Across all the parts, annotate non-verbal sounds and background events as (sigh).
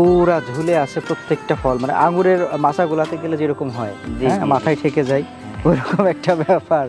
পুরা ঝুলে আছে প্রত্যেকটা ফল। মানে আঙুরের মাচাগুলাতে গেলে যেরকম হয় হ্যাঁ, মাথায় ঠেকে যায় ওইরকম একটা ব্যাপার।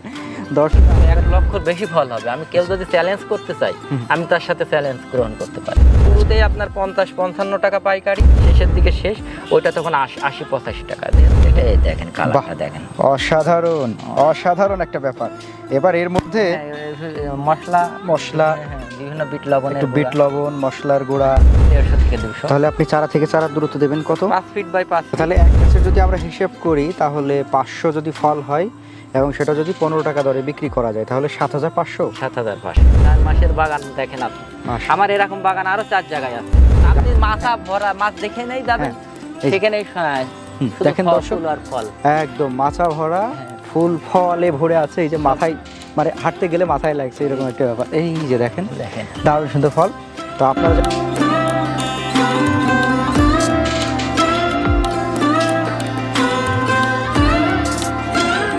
দর্শক এক লক্ষর বেশি ফল হবে। আমি কেউ যদি চ্যালেঞ্জ করতে চাই আমি তার সাথে চ্যালেঞ্জ গ্রহণ করতে পারি। শুরুতেই আপনার পঞ্চাশ পঞ্চান্ন টাকা পাইকারি শেষের দিকে শেষ। ওইটা তখন আশি আশি পঁচাশি টাকা দিয়ে। এটা দেখেন কালারটা দেখেন। অসাধারণ অসাধারণ একটা ব্যাপার। এবার এর মধ্যে হ্যাঁ, মশলা। মশলা। হ্যাঁ, বিভিন্ন বিট লবণের একটু বিট লবণ মশলার গুঁড়া। দেড়শো থেকে দুশো। তাহলে আপনি চারা থেকে চারার দূরত্ব দেবেন কত? পাঁচ ফিট বাই পাঁচ তাহলে এক গাছের যদি আমরা হিসেব করি তাহলে পাঁচশো যদি ফল হয় এবং সেটা যদি পনেরো টাকা দরে বিক্রি করা যায় তাহলে সাত হাজার পাঁচশো। সাত হাজার পাঁচশো। চার মাসের বাগান দেখেন আপনি। আমার এরকম বাগান আরও চার জায়গায় আছে। আপনি মাথা ভরা মাছ দেখে নেই যাবেন হ্যাঁ, এই- সেখানেই হ্যাঁ, হুম, শুধু দেখেন ফল, দর্শক। ফুল আর ফল। একদম মাচা ভরা হ্যাঁ। ফুল ফলে ভরে আছে এই যে মাথায় মানে হাঁটতে গেলে মাথায় লাগছে এরকম একটা ব্যাপার। এই যে দেখেন দেখেন। দারুণ সুন্দর ফল। তো আপনারা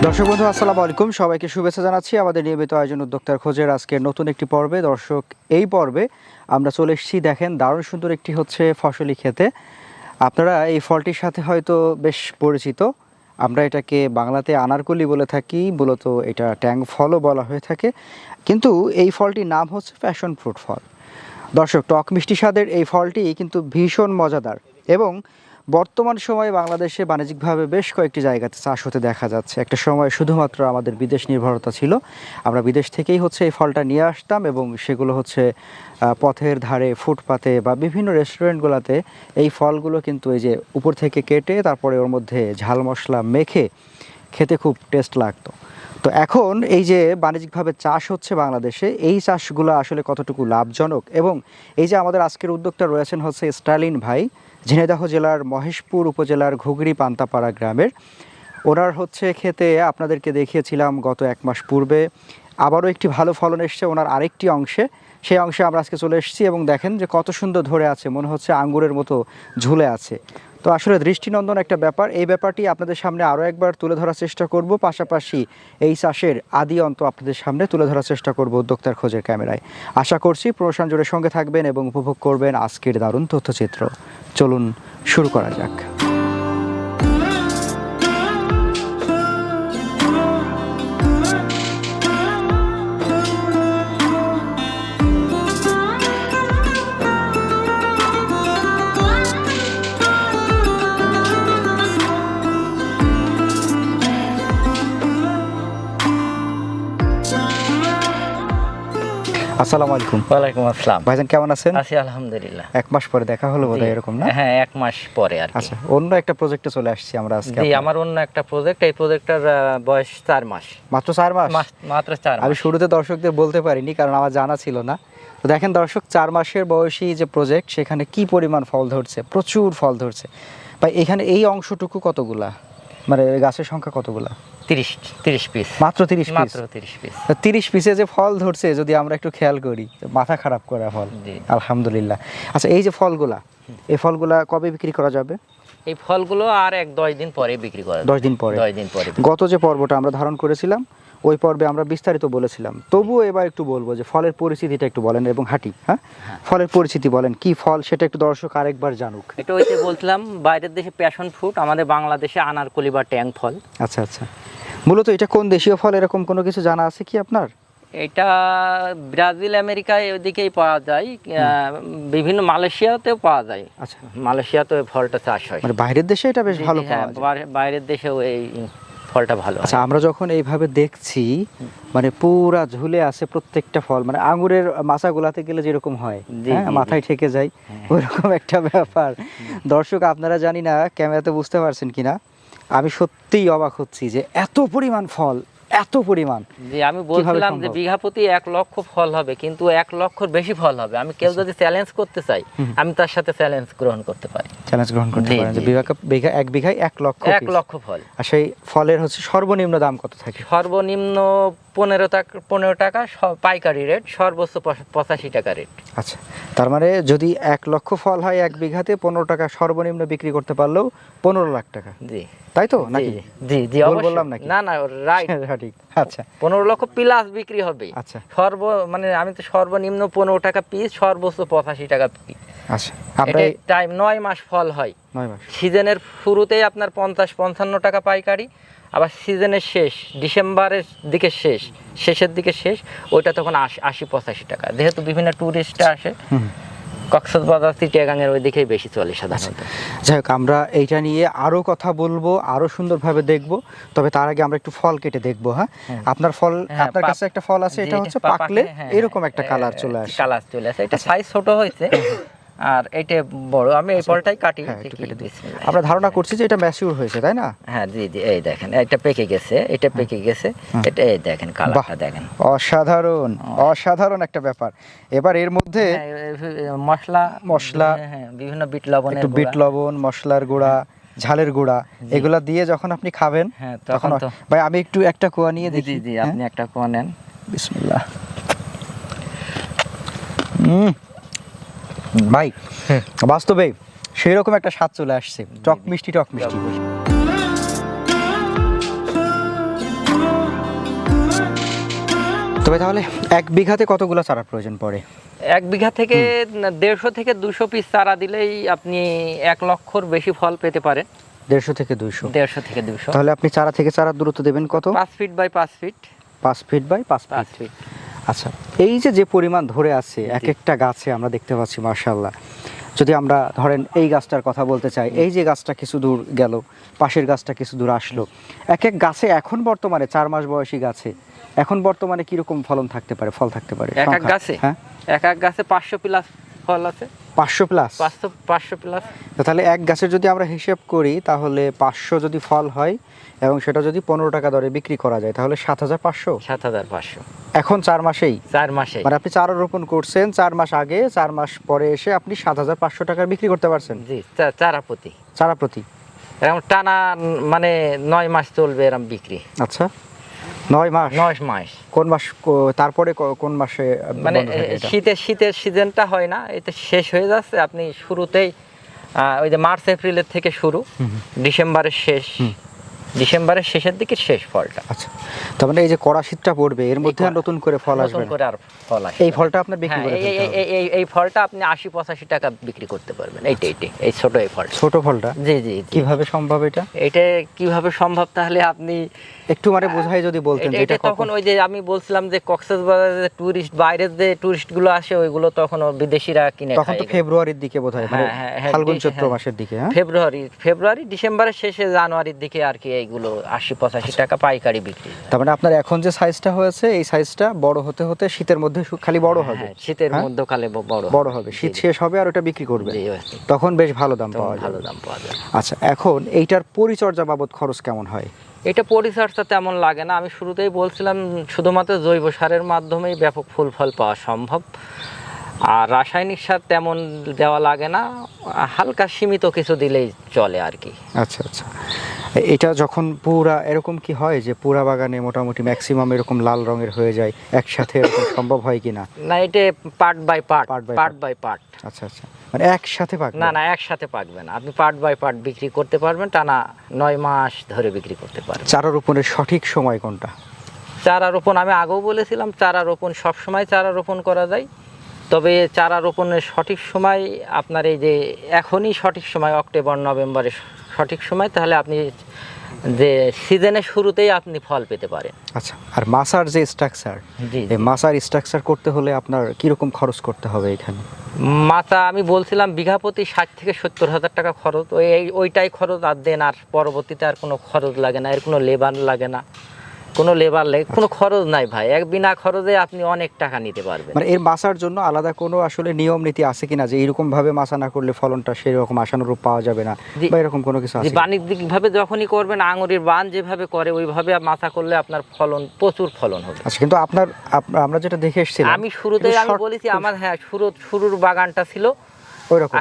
দর্শক বন্ধু আসসালামু আলাইকুম। সবাইকে শুভেচ্ছা জানাচ্ছি আমাদের নিয়মিত আয়োজন উদ্যোক্তার খোঁজের আজকের নতুন একটি পর্বে। দর্শক এই পর্বে আমরা চলে এসেছি দেখেন দারুণ সুন্দর একটি হচ্ছে ফসলি খেতে। আপনারা এই ফলটির সাথে হয়তো বেশ পরিচিত। আমরা এটাকে বাংলাতে আনারকলি বলে থাকি, মূলত এটা ট্যাং ফলও বলা হয়ে থাকে। কিন্তু এই ফলটির নাম হচ্ছে প্যাশন ফ্রুট ফল। দর্শক, টক মিষ্টি স্বাদের এই ফলটি কিন্তু ভীষণ মজাদার এবং বর্তমান সময়ে বাংলাদেশে বাণিজ্যিকভাবে বেশ কয়েকটি জায়গাতে চাষ হতে দেখা যাচ্ছে। একটা সময় শুধুমাত্র আমাদের বিদেশ নির্ভরতা ছিল। আমরা বিদেশ থেকেই হচ্ছে এই ফলটা নিয়ে আসতাম এবং সেগুলো হচ্ছে পথের ধারে, ফুটপাতে বা বিভিন্ন রেস্টুরেন্টগুলোতে এই ফলগুলো কিন্তু এই যে উপর থেকে কেটে তারপরে ওর মধ্যে ঝাল মশলা মেখে খেতে খুব টেস্ট লাগতো। তো এখন এই যে বাণিজ্যিকভাবে চাষ হচ্ছে বাংলাদেশে, এই চাষগুলো আসলে কতটুকু লাভজনক? এবং এই যে আমাদের আজকের উদ্যোক্তা রয়েছেন হচ্ছে স্টালিন ভাই ঝিনাইদহ জেলার মহেশপুর উপজেলার ঘুগরি পান্তাপাড়া গ্রামের। ওনার হচ্ছে খেতে আপনাদেরকে দেখিয়েছিলাম গত এক মাস পূর্বে। আবারও একটি ভালো ফলন এসছে ওনার আরেকটি অংশে। সেই অংশে আমরা আজকে চলে এসেছি এবং দেখেন যে কত সুন্দর ধরে আছে, মনে হচ্ছে আঙ্গুরের মতো ঝুলে আছে। তো আসলে দৃষ্টিনন্দন একটা ব্যাপার। এই ব্যাপারটি আপনাদের সামনে আরও একবার তুলে ধরার চেষ্টা করব। পাশাপাশি এই চাষের আদি অন্ত আপনাদের সামনে তুলে ধরার চেষ্টা করব উদ্যোক্তার খোঁজের ক্যামেরায়। আশা করছি প্রশান জোরের সঙ্গে থাকবেন এবং উপভোগ করবেন আজকের দারুণ তথ্যচিত্র। চলুন শুরু করা যাক। আসসালামু আলাইকুম। ওয়ালাইকুম আসসালাম। ভাইজান কেমন আছেন? আছি আলহামদুলিল্লাহ। এক মাস পরে দেখা হলো বোধহয়। এরকম না? হ্যাঁ এক মাস পরে আর আচ্ছা অন্য একটা প্রজেক্টে চলে আসছি আমরা আজকে জি আমার অন্য একটা প্রজেক্ট এই প্রজেক্টটার বয়স চার মাস। মাত্র চার মাস- মাত্র চার আমি শুরুতে দর্শকদের বলতে পারিনি কারণ আমার জানা ছিল না। তো দেখেন দর্শক চার মাসের বয়সী যে প্রজেক্ট সেখানে কি পরিমাণ ফল ধরছে? প্রচুর ফল ধরছে। ভাই এখানে এই অংশটুকু কতগুলা? মানে গাছের সংখ্যা কতগুলা? তিরিশ তিরিশ পিস মাত্র তিরিশ মাত্র তিরিশ পিস তিরিশ পিসে যে ফল ধরছে যদি আমরা একটু খেয়াল করি মাথা খারাপ করা ফল। আলহামদুলিল্লাহ। আচ্ছা এই যে ফলগুলা এই ফলগুলা কবে বিক্রি করা যাবে? এই ফলগুলো আর এক দশ দিন পরে বিক্রি করা দশ দিন পরে? দশ দিন পরে গত যে পর্বটা আমরা ধারণ করেছিলাম ওই পর্বে আমরা বিস্তারিত বলেছিলাম। তবুও এবার একটু বলব যে ফলের পরিস্থিতিটা একটু বলেন এবং হাঁটি হ্যাঁ? ফলের পরিস্থিতি বলেন কি ফল সেটা একটু দর্শক আরেকবার জানুক। এটা ওইতে বলছিলাম বাইরের দেশে প্যাশন ফ্রুট আমাদের বাংলাদেশে আনারকলি বা ট্যাং ফল। আচ্ছা আচ্ছা। মূলত এটা কোন দেশীয় ফল এরকম কোনো কিছু জানা আছে কি আপনার? এটা ব্রাজিল আমেরিকায় ওইদিকেই পাওয়া যায়। বিভিন্ন মালয়েশিয়াতেও পাওয়া যায়। আচ্ছা। মালয়েশিয়াতে এই ফলটা চাষ হয়। মানে বাইরের দেশে এটা বেশ ভালো পাওয়া হ্যাঁ, যায়। বাইরের দেশেও এই ফলটা ভালো আচ্ছা আমরা যখন এইভাবে দেখছি মানে পুরা ঝুলে আছে প্রত্যেকটা ফল মানে আঙুরের আঙ্গুরের মাচাগুলাতে গেলে যেরকম হয় হ্যাঁ। মাথায় ঠেকে যায় ওইরকম একটা ব্যাপার। দর্শক আপনারা জানি না ক্যামেরাতে বুঝতে পারছেন কিনা? আমি সত্যিই অবাক হচ্ছি যে এত পরিমাণ ফল এত পরিমাণ। জি আমি বলছিলাম যে বিঘা প্রতি এক লক্ষ ফল হবে কিন্তু এক লক্ষর বেশি ফল হবে। আমি কেউ যদি চ্যালেঞ্জ করতে চাই আমি তার সাথে চ্যালেঞ্জ গ্রহণ করতে পারি। চ্যালেঞ্জ গ্রহণ করতে পারি পারেন যে বিঘা বিঘা এক বিঘায় এক লক্ষ এক লক্ষ ফল। আর সেই ফলের হচ্ছে সর্বনিম্ন দাম কত থাকে? সর্বনিম্ন পনেরো টাকা পনেরো টাকা পাইকারি রেট সর্বোচ্চ পঁচাশি টাকা রেট আচ্ছা তার মানে যদি এক লক্ষ ফল হয় এক বিঘাতে পনেরো টাকা সর্বনিম্ন বিক্রি করতে পারলেও পনেরো লাখ টাকা। জি। তাই তো নাকি? জি জি বললাম নাকি? না না রাইট (laughs) সঠিক আচ্ছা। পনেরো লক্ষ প্লাস বিক্রি হবে। আচ্ছা। সর্ব মানে আমি তো সর্বনিম্ন পনেরো টাকা পিস সর্বোচ্চ পঁচাশি টাকা piece। আচ্ছা টাইম নয় মাস ফল হয়। নয় মাস। সিজনের শুরুতেই আপনার পঞ্চাশ পঞ্চান্ন টাকা পাইকারি আবার সিজনের শেষ ডিসেম্বরের দিকে শেষ শেষের দিকে শেষ ওইটা তখন আশি আশি পঁচাশি টাকা। যেহেতু বিভিন্ন ট্যুরিস্ট আসে কক্সবাজার চিটিয়াগাঙের ওই দিকেই বেশি চলে সাধারণত। যাই হোক আমরা এইটা নিয়ে আরও কথা বলব আরও সুন্দরভাবে দেখব তবে তার আগে আমরা একটু ফল কেটে দেখব হ্যাঁ? আপনার ফল হ্যাঁ, আপনার কাছে একটা ফল আছে এটা হচ্ছে পাকলে হ্যাঁ, এরকম একটা হ্যাঁ, কালার চলে আসে। কালার চলে আসে। এটা সাইজ ছোট হয়েছে আর এটা বড় আমি এই ফলটাই কাটি হ্যাঁ, দেখি, কেটে দিই। আমরা ধারণা করছি যে এটা ম্যাচিউর হয়েছে তাই না? হ্যাঁ জি জি এই দেখেন এটা পেকে গেছে এটা পেকে গেছে এটা এই দেখেন কালারটা দেখেন। অসাধারণ অসাধারণ একটা ব্যাপার। এবার এর মধ্যে হ্যাঁ, মশলা মশলা, হ্যাঁ, হ্যাঁ, বিভিন্ন বিট লবণ একটু বিট লবণ মশলার গুঁড়া ঝালের গুঁড়া এগুলা দিয়ে যখন আপনি খাবেন হ্যাঁ, তখন ভাই আমি একটু একটা কোয়া নিয়ে দেখি। জি হ্যাঁ? আপনি একটা কোয়া নেন। বিসমিল্লাহ। হুম ভাই বাস্তবে সেই রকম একটা স্বাদ চলে আসছে। টক মিষ্টি টক মিষ্টি। তবে তাহলে এক বিঘাতে কতগুলো চারা প্রয়োজন পড়ে? এক বিঘা থেকে দেড়শো থেকে দুশো পিস চারা দিলেই আপনি এক লক্ষর বেশি ফল পেতে পারেন। দেড়শো থেকে দুইশো। দেড়শো থেকে দুশো তাহলে আপনি চারা থেকে চারা দূরত্ব দেবেন কত? পাঁচ ফিট বাই পাঁচ ফিট পাঁচ ফিট বাই পাঁচ ফিট আচ্ছা এই যে যে পরিমাণ ধরে আছে এক একটা গাছে আমরা দেখতে পাচ্ছি মার্শাল্লাহ যদি আমরা ধরেন এই গাছটার কথা বলতে চাই এই যে গাছটা কিছু দূর গেল পাশের গাছটা কিছু দূর আসলো এক এক গাছে এখন বর্তমানে চার মাস বয়সী গাছে এখন বর্তমানে কীরকম ফলন থাকতে পারে ফল থাকতে পারে? এক এক গাছে? হ্যাঁ। এক এক গাছে পাঁচশো প্লাস ফল আছে। পাঁচশো প্লাস পাঁচশো পাঁচশো প্লাস তাহলে এক গাছের যদি আমরা হিসেব করি তাহলে পাঁচশো যদি ফল হয় এবং সেটা যদি পনেরো টাকা দরে বিক্রি করা যায় তাহলে সাত হাজার পাঁচশো। সাত হাজার পাঁচশো। এখন চার মাসেই? চার মাসে মানে আপনি চারা রোপণ করছেন চার মাস আগে চার মাস পরে এসে আপনি সাত হাজার পাঁচশো টাকার বিক্রি করতে পারছেন। জি চারা প্রতি চারা প্রতি এরকম টানা মানে নয় মাস চলবে এরকম বিক্রি। আচ্ছা। নয় মাস? নয় মাস। কোন মাস তারপরে কোন মাসে মানে? শীতের শীতের সিজনটা হয় না এটা শেষ হয়ে যাচ্ছে আপনি শুরুতেই আহ, ওই যে মার্চ এপ্রিলের থেকে শুরু ডিসেম্বরের শেষ। ডিসেম্বরের শেষের দিকে শেষ ফলটা। আচ্ছা তার মানে এই যে কড়া শীতটা পড়বে এর মধ্যে নতুন করে ফল আসবে নতুন করে আর ফল আসে এই ফলটা আপনার বিক্রি হ্যাঁ করে এই- এই- ফলটা আপনি আশি পঁচাশি টাকা বিক্রি করতে পারবেন। এইটা এইটা এই ছোট এই ফলটা। ছোট ফলটা? জি জি কীভাবে সম্ভব এটা? এটা কীভাবে সম্ভব তাহলে আপনি একটু মানে বোঝাই যদি বলতেন এটা- তখন ওই যে আমি বলছিলাম যে কক্সবাজারে যে টুরিস্ট বাইরের যে টুরিস্টগুলো আসে ওইগুলো তখন বিদেশিরা কিনে তখন তো ফেব্রুয়ারির দিকে বোধহয় মানে হ্যাঁ, হ্যাঁ, হ্যাঁ, ফাল্গুন চৈত্র। মাসের দিকে হ্যাঁ? ফেব্রুয়ারি ফেব্রুয়ারি ডিসেম্বরের শেষে জানুয়ারির দিকে আর কি এইগুলো আশি পঁচাশি টাকা পাইকারি বিক্রি তার মানে আপনার এখন যে সাইজটা হয়েছে এই সাইজটা বড় হতে হতে শীতের মধ্যে খালি বড় হবে। হ্যাঁ, শীতের হ্যাঁ? মধ্যকালে ব- বড় বড় হবে শীত শেষ হবে আর ওটা বিক্রি করবে। তখন বেশ ভালো দাম পাওয়া ভালো দাম পাওয়া যায় আচ্ছা এখন এইটার পরিচর্যা বাবদ খরচ কেমন হয়? এটা পরিচর্যা তেমন লাগে না। আমি শুরুতেই বলছিলাম শুধুমাত্র জৈব সারের মাধ্যমেই ব্যাপক ফুল ফল পাওয়া সম্ভব। আর রাসায়নিক সার তেমন দেওয়া লাগে না। হালকা সীমিত কিছু দিলেই চলে আর কি। আচ্ছা আচ্ছা। এটা যখন পুরা এরকম কি হয় যে পুরা বাগানে মোটামুটি ম্যাক্সিমাম এরকম লাল রঙের হয়ে যায় একসাথে এরকম সম্ভব হয় কিনা না? এটা part by part part by part আচ্ছা আচ্ছা। মানে একসাথে পাক না না একসাথে পাকবেন না। আপনি পার্ট বাই পার্ট বিক্রি করতে পারবেন টানা নয় মাস ধরে বিক্রি করতে পারবেন। চারা রোপণের সঠিক সময় কোনটা? চারা রোপণ আমি আগেও বলেছিলাম চারা রোপণ সবসময় চারা রোপণ করা যায়। তবে চারা রোপণের সঠিক সময় আপনার এই যে এখনই সঠিক সময় অক্টোবর নভেম্বরের সঠিক সময় তাহলে আপনি যে সিজনের শুরুতেই আপনি ফল পেতে পারেন। আচ্ছা আর মাসার যে স্ট্রাকচার জি এই মাসার স্ট্রাকচার করতে হলে আপনার কীরকম খরচ করতে হবে এখানে? মাথা আমি বলছিলাম বিঘা প্রতি ষাট থেকে সত্তর হাজার টাকা খরচ ওই ওইটাই খরচ আর দেন আর পরবর্তীতে আর কোনো খরচ লাগে না এর কোনো লেবার লাগে না। কোনো লেবার লাগে কোনো খরচ নাই ভাই। এক বিনা খরচে আপনি অনেক টাকা নিতে পারবেন। মানে এর মাসার জন্য আলাদা কোনো আসলে নিয়ম নীতি আছে কিনা যে এরকম ভাবে মাসা না করলে ফলনটা সেই রকম আশানুরূপ পাওয়া যাবে না? বা এরকম কোনো কিছু আছে? বাণিজ্যিকভাবে যখনই করবেন আঙুরের বান যেভাবে করে ওইভাবে মাথা করলে আপনার ফলন প্রচুর ফলন হবে। আচ্ছা কিন্তু আপনার আমরা যেটা দেখে এসেছিলাম আমি শুরুতে আমি বলেছি আমার হ্যাঁ শুরু শুরুর বাগানটা ছিল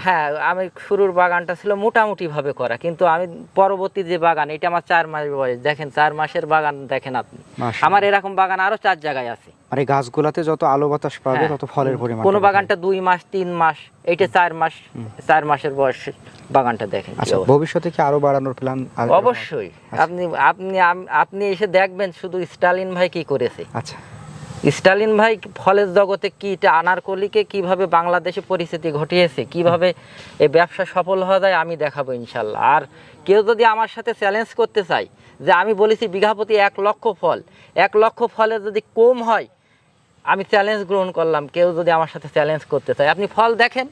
হ্যাঁ আমি শুরুর বাগানটা ছিল মোটামুটি ভাবে করা কিন্তু আমি পরবর্তী যে বাগান এটা আমার চার মাস বয়স। দেখেন চার মাসের বাগান দেখেন আপনি। আমার এরকম বাগান আরও চার জায়গায় আছে। এই গাছগুলাতে যত আলো বাতাস পাবে হ্যাঁ। তত ফলের পরিমাণ কোনো বাগানটা দুই মাস তিন মাস এইটা চার মাস চার মাসের বয়স বাগানটা দেখেন আচ্ছা ভবিষ্যতে কি আরও বাড়ানোর প্ল্যান অবশ্যই। আপনি আপনি আপনি এসে দেখবেন শুধু স্টালিন ভাই কি করেছে। আচ্ছা। স্টালিন ভাই, ফলের জগতে কি এটা আনারকলিকে কীভাবে বাংলাদেশে পরিস্থিতি ঘটিয়েছে? কীভাবে এই ব্যবসা সফল হওয়া যায় আমি দেখাবো ইনশাল্লাহ। আর কেউ যদি আমার সাথে চ্যালেঞ্জ করতে চায় যে আমি বলেছি বিঘাপতি এক লক্ষ ফল, এক লক্ষ ফলে যদি কম হয় আমি চ্যালেঞ্জ গ্রহণ করলাম কেউ যদি আমার সাথে চ্যালেঞ্জ করতে চায়। আপনি ফল দেখেন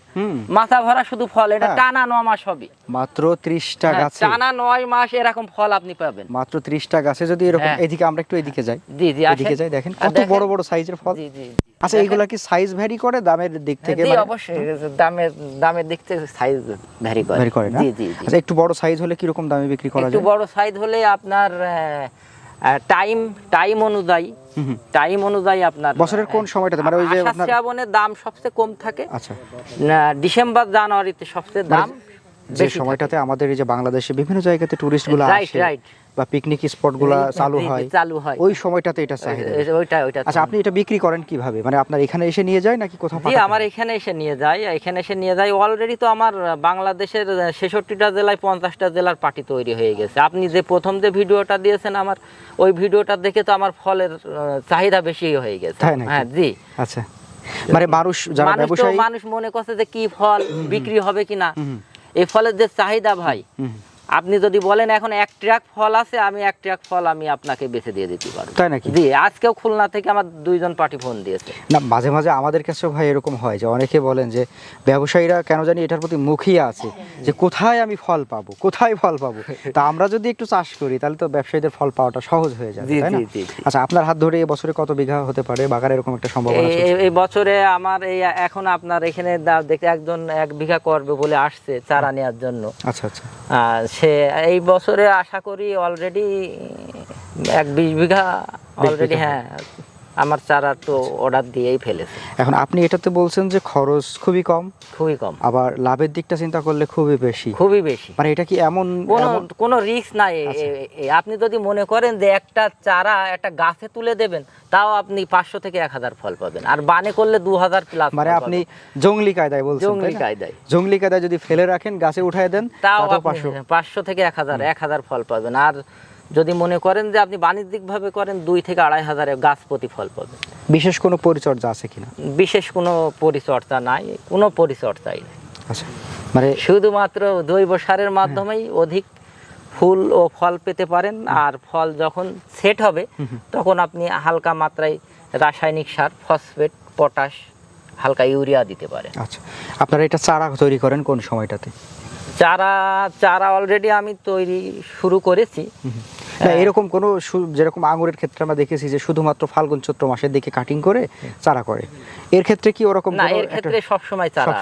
মাথা ভরা শুধু ফল এটা হ্যাঁ। টানা ন মাস হবে। মাত্র ত্রিশটা হ্যাঁ, গাছে। টানা নয় মাস এরকম ফল আপনি পাবেন। মাত্র ত্রিশটা গাছে যদি এরকম হ্যাঁ। এদিকে আমরা একটু এদিকে যাই। জি জি এদিকে যাই দেখেন কত বড় বড় সাইজের ফল। জি জি আচ্ছা। এইগুলা কি সাইজ ভ্যারি করে দামের দিক থেকে জি মানে? অবশ্যই দামের দামের দিক থেকে সাইজ ভ্যারি করে। ভ্যারি করে না? জি জি আচ্ছা একটু বড় সাইজ হলে কীরকম দামে বিক্রি করা একটু বড় সাইজ হলে আপনার টাইম টাইম অনুযায়ী। টাইম অনুযায়ী আপনার বছরের কোন সময়টাতে? মানে ওই যে আপনার- শ্রাবণের দাম সবচেয়ে কম থাকে আচ্ছা না, ডিসেম্বর জানুয়ারিতে সবচেয়ে দাম যে সময়টাতে আমাদের এই যে বাংলাদেশে বিভিন্ন জায়গাতে টুরিস্টগুলো রাইট রাইট. বা পিকনিক স্পটগুলা চালু হয় চালু হয়। ওই সময়টাতে এটা চাহিদা ওইটা ওইটা আচ্ছা আপনি এটা বিক্রি করেন কীভাবে? মানে আপনার এখানে এসে নিয়ে যায় নাকি কোথাও জি আমার এখানে এসে নিয়ে যায় এখানে এসে নিয়ে যায়। অলরেডি তো আমার বাংলাদেশের ছেষট্টিটা জেলায় পঞ্চাশটা জেলার পার্টি তৈরি হয়ে গেছে। আপনি যে প্রথম যে ভিডিওটা দিয়েছেন আমার ওই ভিডিওটা দেখে তো আমার ফলের চাহিদা বেশি হয়ে গেছে। হ্যাঁ জি। আচ্ছা। মানে মানুষ যারা ব্যবসায়ী মানুষ মনে করছে যে কি ফল বিক্রি হবে কিনা। এই ফলের যে চাহিদা ভাই আপনি যদি বলেন এখন এক ট্রাক ফল আছে আমি এক ট্রাক ফল আমি আপনাকে বেছে দিয়ে দিতে পারব। তাই নাকি? জি আজকেও খুলনা থেকে আমার দুইজন পার্টি ফোন দিয়েছে। না মাঝে মাঝে আমাদের কাছেও ভাই এরকম হয় যে অনেকে বলেন যে ব্যবসায়ীরা কেন জানি এটার প্রতি মুখিয়ে আছে যে কোথায় আমি ফল পাবো কোথায় ফল পাবো? তা আমরা যদি একটু চাষ করি তাহলে তো ব্যবসায়ীদের ফল পাওয়াটা সহজ হয়ে যাবে তাই না। আচ্ছা আপনার হাত ধরে এই বছরে কত বিঘা হতে পারে? বাগান এরকম একটা সম্ভাবনা এই- বছরে আমার এই এখন আপনার এখানে দেখতে একজন এক বিঘা করবে বলে আসছে চারা নেওয়ার জন্য। আচ্ছা আচ্ছা। সে এই বছরে আশা করি অলরেডি এক বিশ বিঘা অলরেডি হ্যাঁ। আমার চারা তো অর্ডার দিয়েই ফেলেছে। এখন আপনি এটাতে বলছেন যে খরচ খুবই কম। খুবই কম। আবার লাভের দিকটা চিন্তা করলে খুবই বেশি। খুবই বেশি। মানে এটা কি এমন কোনো রিস্ক নাই। আচ্ছা। আপনি যদি মনে করেন যে একটা চারা একটা গাছে তুলে দেবেন তাও আপনি পাঁচশো থেকে এক হাজার ফল পাবেন। আর বানে করলে দু হাজার প্লাস মানে আপনি জঙ্গলি কায়দায় বলছেন জঙ্গলি কায়দায়। জঙ্গলি কায়দায় যদি ফেলে রাখেন গাছে উঠায় দেন তাও পাঁচশো। পাঁচশো থেকে এক হাজার এক হাজার ফল পাবেন। আর যদি মনে করেন যে আপনি বাণিজ্যিকভাবে করেন দুই থেকে আড়াই হাজারে গাছ প্রতি ফল পাবেন। বিশেষ কোনো পরিচর্যা আছে কিনা? বিশেষ কোনো পরিচর্যা নাই কোনো পরিচর্যাই নেই। আচ্ছা মানে শুধুমাত্র জৈব সারের মাধ্যমেই অধিক ফুল ও ফল পেতে পারেন আর ফল যখন সেট হবে তখন আপনি হালকা মাত্রায় রাসায়নিক সার ফসফেট পটাশ হালকা ইউরিয়া দিতে পারেন। আচ্ছা আপনারা এটা চারা তৈরি করেন কোন সময়টাতে? চারা চারা অলরেডি আমি তৈরি শুরু করেছি। এরকম কোনো যেরকম আঙুরের ক্ষেত্রে আমরা দেখেছি যে শুধুমাত্র ফাল্গুন চৈত্র মাসের দিকে কাটিং করে চারা করে। এর ক্ষেত্রে কি ওরকম না এর ক্ষেত্রে চারা সবসময় চারা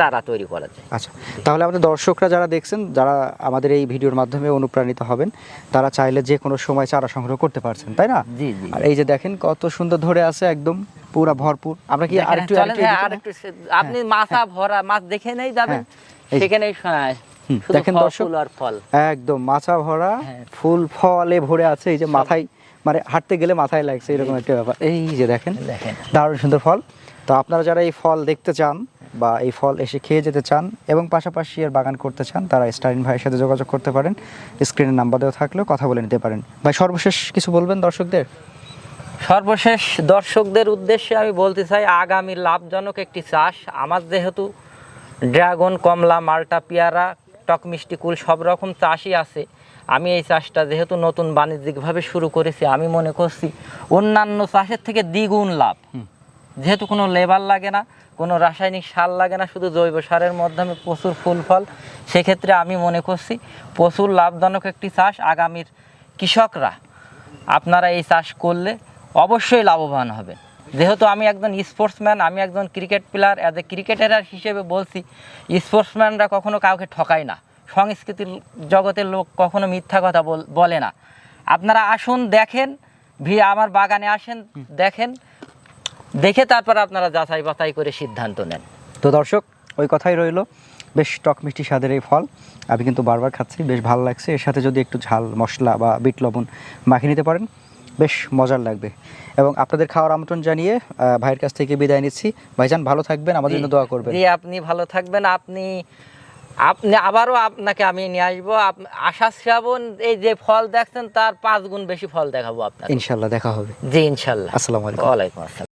চারা তৈরি করা যায়। আচ্ছা তাহলে আমাদের দর্শকরা যারা দেখছেন যারা আমাদের এই ভিডিওর মাধ্যমে অনুপ্রাণিত হবেন তারা চাইলে যে কোনো সময় চারা সংগ্রহ করতে পারছেন তাই না? জি জি। আর এই যে দেখেন কত সুন্দর ধরে আছে একদম পুরা ভরপুর। আমরা কি আরেকটু আরেকটু হ্যাঁ? আরেকটু আপনি মাথা ভরা মাছ দেখে নেই যাবেন হ্যাঁ, হ্যাঁ, দেখেন দর্শক। একদম মাছা ভরা হ্যাঁ। ফুল ফলে ভরে আছে এই যে মাথায় মানে হাঁটতে গেলে মাথায় লাগছে এরকম একটা ব্যাপার। এই যে দেখেন দেখেন। দারুণ সুন্দর ফল। তো আপনারা যারা এই ফল দেখতে চান বা এই ফল এসে খেয়ে যেতে চান এবং পাশাপাশি এর বাগান করতে চান তারা স্টারিন ভাইয়ের সাথে যোগাযোগ করতে পারেন। স্ক্রিনের নাম্বার দেওয়া থাকলেও কথা বলে নিতে পারেন। ভাই সর্বশেষ কিছু বলবেন দর্শকদের? সর্বশেষ দর্শকদের উদ্দেশ্যে আমি বলতে চাই আগামী লাভজনক একটি চাষ। আমার যেহেতু ড্রাগন কমলা মাল্টা পেয়ারা টক মিষ্টি কুল সব রকম চাষই আছে। আমি এই চাষটা যেহেতু নতুন বাণিজ্যিকভাবে শুরু করেছি আমি মনে করছি অন্যান্য চাষের থেকে দ্বিগুণ লাভ। যেহেতু কোনো লেবার লাগে না কোনো রাসায়নিক সার লাগে না শুধু জৈব সারের মাধ্যমে প্রচুর ফুল ফল সেক্ষেত্রে আমি মনে করছি প্রচুর লাভজনক একটি চাষ আগামীর কৃষকরা। আপনারা এই চাষ করলে অবশ্যই লাভবান হবে যেহেতু আমি একজন স্পোর্টসম্যান আমি একজন cricket player as a cricketer হিসেবে বলছি স্পোর্টসম্যানরা কখনো কাউকে ঠকায় না। সংস্কৃতির জগতের লোক কখনো মিথ্যা কথা বল- না। আপনারা আসুন, দেখেন, ভি আমার বাগানে আসেন, দেখেন, দেখে তারপর আপনারা যাচাই বাছাই করে সিদ্ধান্ত নেন। তো দর্শক, ওই কথাই রইল। বেশ টক মিষ্টি স্বাদের এই ফল। আমি কিন্তু বারবার খাচ্ছি, বেশ ভালো লাগছে। এর সাথে যদি একটু ঝাল, মশলা বা বিট লবণ মাখিয়ে নিতে পারেন বেশ মজার লাগবে। এবং আপনাদের খাওয়ার আমন্ত্রণ জানিয়ে ভাইয়ের কাছ থেকে বিদায় নিচ্ছি। ভাইজান ভালো থাকবেন আমাদের জন্য দোয়া করবেন। জি আপনি ভালো থাকবেন। আপনি আপনি আবারও আপনাকে আমি নিয়ে আসব। আশা শ্রাবণ এই যে ফল দেখছেন তার পাঁচ গুণ বেশি ফল দেখাবো আপনার ইনশাল্লাহ দেখা হবে। জি ইনশাল্লাহ। আসসালামু আলাইকুম। ওয়ালাইকুম আসসালাম।